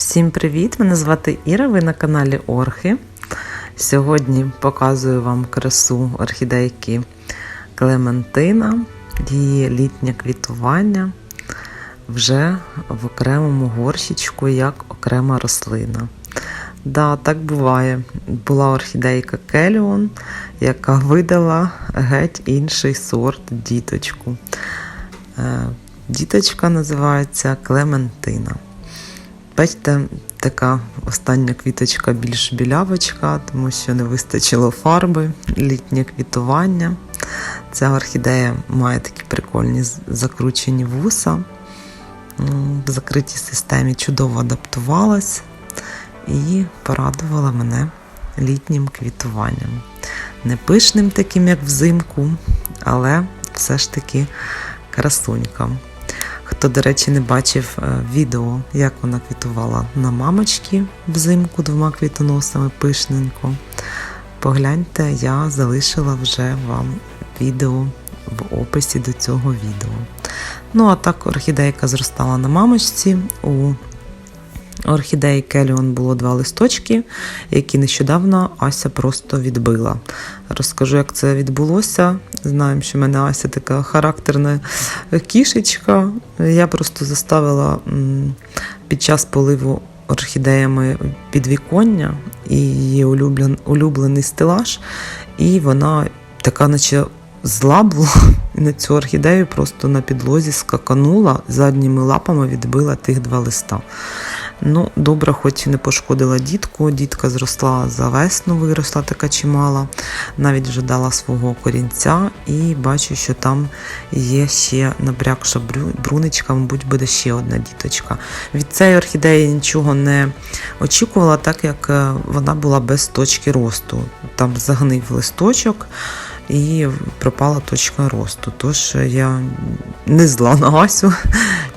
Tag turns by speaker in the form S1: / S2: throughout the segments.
S1: Всім привіт! Мене звати Іра, ви на каналі Орхи. Сьогодні показую вам красу орхідейки Клементина, її літнє квітування вже в окремому горщичку, як окрема рослина. Да, так буває. Була орхідейка Келіон, яка видала геть інший сорт діточку. Е, Діточка називається Клементина. Бачите, така остання квіточка більш білявочка, тому що не вистачило фарби, літнє квітування. Ця орхідея має такі прикольні закручені вуса. В закритій системі чудово адаптувалась і порадувала мене літнім квітуванням. Не пишним таким, як взимку, але все ж таки красунька. Хто, до речі, не бачив е, відео, як вона квітувала на мамочці взимку двома квітоносами пишненько, погляньте, я залишила вже вам відео в описі до цього відео. Ну, а так орхідейка зростала на мамочці. У орхідеї Келіон було два листочки, які нещодавно Ася просто відбила. Розкажу, як це відбулося. Знаємо, що в мене Ася така характерна кішечка. Я просто заставила під час поливу орхідеями підвіконня і її улюблен, улюблений стелаж, і вона така, наче зла була, і на цю орхідею просто на підлозі скаканула, задніми лапами відбила тих два листа. Ну, добре, хоч і не пошкодила дітку. Дітка зросла за весну, виросла така чимала, навіть вже дала свого корінця, і бачу, що там є ще набрякша брунечка, мабуть, буде ще одна діточка. Від цієї орхідеї нічого не очікувала, так як е, вона була без точки росту. Там загнив листочок і пропала точка росту. Тож я не зла на Асю,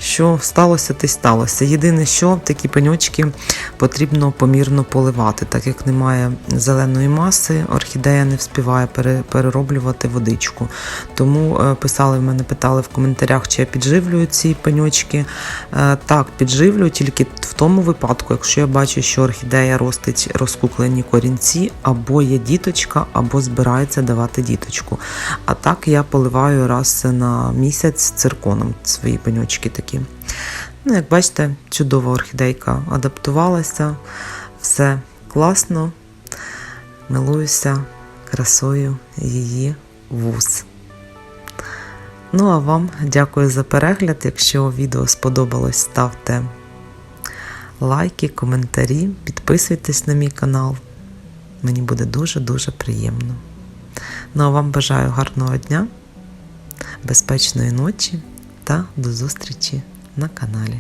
S1: що сталося, те й сталося. Єдине, що такі пеньочки потрібно помірно поливати, так як немає зеленої маси, орхідея не вспіває перероблювати водичку. Тому е, писали в мене, питали в коментарях, чи я підживлюю ці пеньочки. Е, Так, підживлюю тільки в тому випадку, якщо я бачу, що орхідея ростить розкуклені корінці, або є діточка, або збирається давати діточку. А так я поливаю раз на місяць цирконом свої пеньочки такі. Ну, як бачите, чудова орхідейка адаптувалася, все класно. Милуюся красою її вуз. Ну а вам дякую за перегляд. Якщо відео сподобалось, ставте лайки, коментарі, підписуйтесь на мій канал. Мені буде дуже-дуже приємно. Ну а вам бажаю гарного дня, безпечної ночі та до зустрічі на каналі.